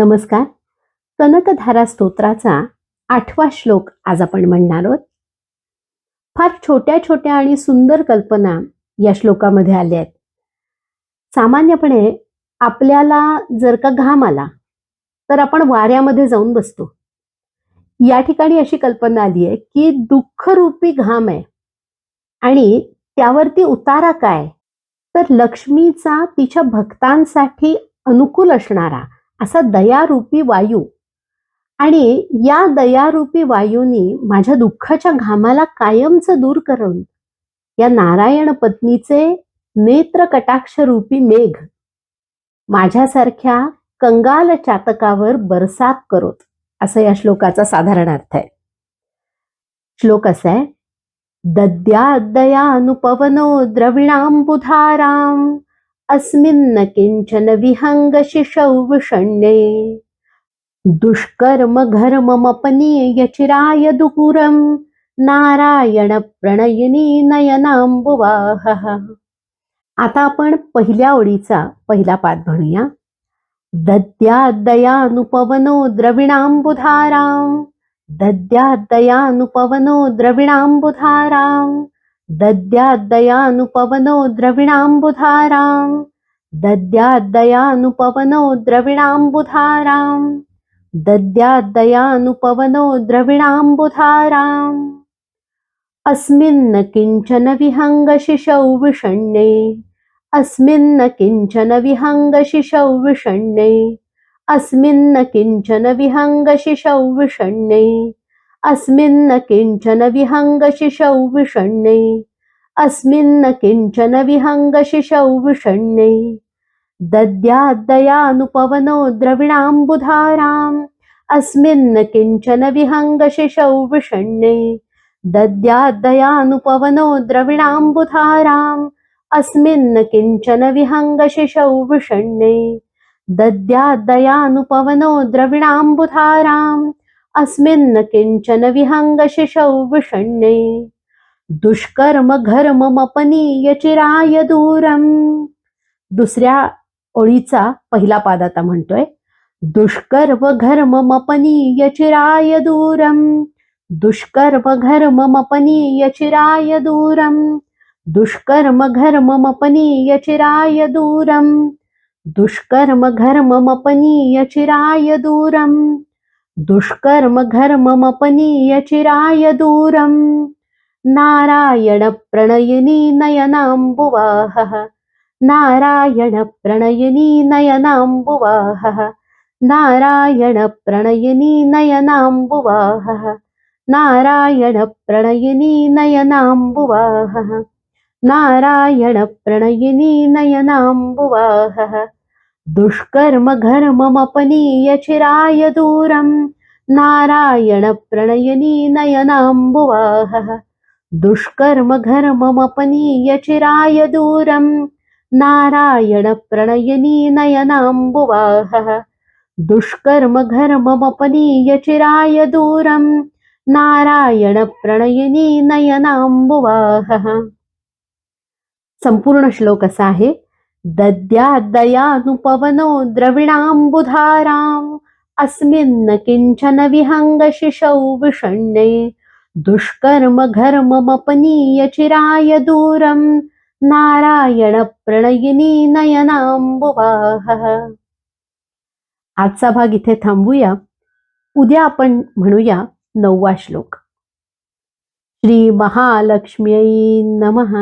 नमस्कार. कनकधारा स्तोत्राचा आठवा श्लोक आज आपण म्हणणार आहोत. फार छोट्या छोट्या आणि सुंदर कल्पना या श्लोकामध्ये आल्या आहेत. सामान्यपणे आपल्याला जर का घाम आला तर आपण वाऱ्यामध्ये जाऊन बसतो. या ठिकाणी अशी कल्पना आली आहे की दुःखरूपी घाम आहे आणि त्यावरती उतारा काय? तर लक्ष्मीचा तिच्या भक्तांसाठी अनुकूल असणारा असा दयारूपी वायू. आणि या दयारूपी वायूनी माझ्या दुःखाच्या घामाला कायमचं दूर करून या नारायण पत्नीचे नेत्र कटाक्ष रूपी मेघ माझ्यासारख्या कंगाल चातकावर बरसात करोत. असं या श्लोकाचा साधारण अर्थ आहे. श्लोक असा आहे. दद्यादयानुपवनो द्रविणांबुधाराम अस्मिन्न किंचन विहंग शिशौ विषण्ये दुष्कर्म घर्ममपनीय चिराय दुपुरम नारायण प्रणयिनी आता आपण पहिल्या ओळीचा पहिला पाद म्हणूया दद्यादयानुपवनो दद्या दद्यादयानुपवनो द्रविणांबुधाराम दद्याद्दयानुपवनो द्रविणाम्बुधाराम्। दद्याद्दयानुपवनो द्रविणाम्बुधाराम्। दद्याद्दयानुपवनो द्रविणाम्बुधाराम्। अस्मिन्न किञ्चन विहङ्गशिशौ विषण्णे। अस्मिन्न किञ्चन विहङ्गशिशौ विषण्णे। अस्मिन्न किञ्चन विहङ्गशिशौ विषण्णे। अस्मिन्न किञ्चन विहङ्गशिशौ शिशौ विषण्णे। अस्मिन्न किञ्चन विहङ्गशिशौ शिशौ विषण्णे। दद्यादयानुपवनो द्रविणाम्बुधाराम्। अस्मिन्न किञ्चन विहङ्गशिशौ शिशौ विषण्णे। द्रविणाम्बुधाराम्। अस्मिन्न किञ्चन विहङ्गशिशौ शिशौ विषण्णे। दद्यादयानुपवनो अस्मिन्न किंचन विहङ्गशिशौ विषण्णे दुष्कर्म घर्ममपनीय चिराय दूरम। दुसऱ्या ओळीचा पहिला पाद आता म्हणतोय। दुष्कर्म घर्ममपनीय चिराय दूरम। दुष्कर्म घर्ममपनीय चिराय दूरम। दुष्कर्म घर्ममपनीय चिराय दूरम। दुष्कर्म घर्ममपनीय चिराय दूरम। दुष्कर्म घर्ममपनीय चिराय दूरं नारायणप्रणयिनी नयनाम्बुवाहः। नारायणप्रणयिनी नयनाम्बुवाहः। नारायणप्रणयिनी नयनाम्बुवाहः। नारायणप्रणयिनी नयनाम्बुवाहः। नारायणप्रणयिनी नयनाम्बुवाहः। दुष्कर्म घर्ममपनीय यचिराय दूरम नारायण प्रणयिनी दुष्कर्म घर्ममपनीय चिराय दूरं। नारायण प्रणयिनी दुष्कर्म घर्ममपनीय चिराय दूरं। नारायण प्रणयिनी संपूर्ण श्लोक असा आहे दद्याद्दयानुपवनो द्रविणाम्बुधाराम्। अस्मिन्न किंचन विहंग शिशौ विषण्णे। दुष्कर्म घर्ममपनीय चिराय दूरम्। नारायणप्रणयिनी नयनाम्बुवाहः। आजचा भाग इथे थांबूया। उद्या आपण म्हणूया नववा श्लोक। श्रीमहालक्ष्म्यै नमः।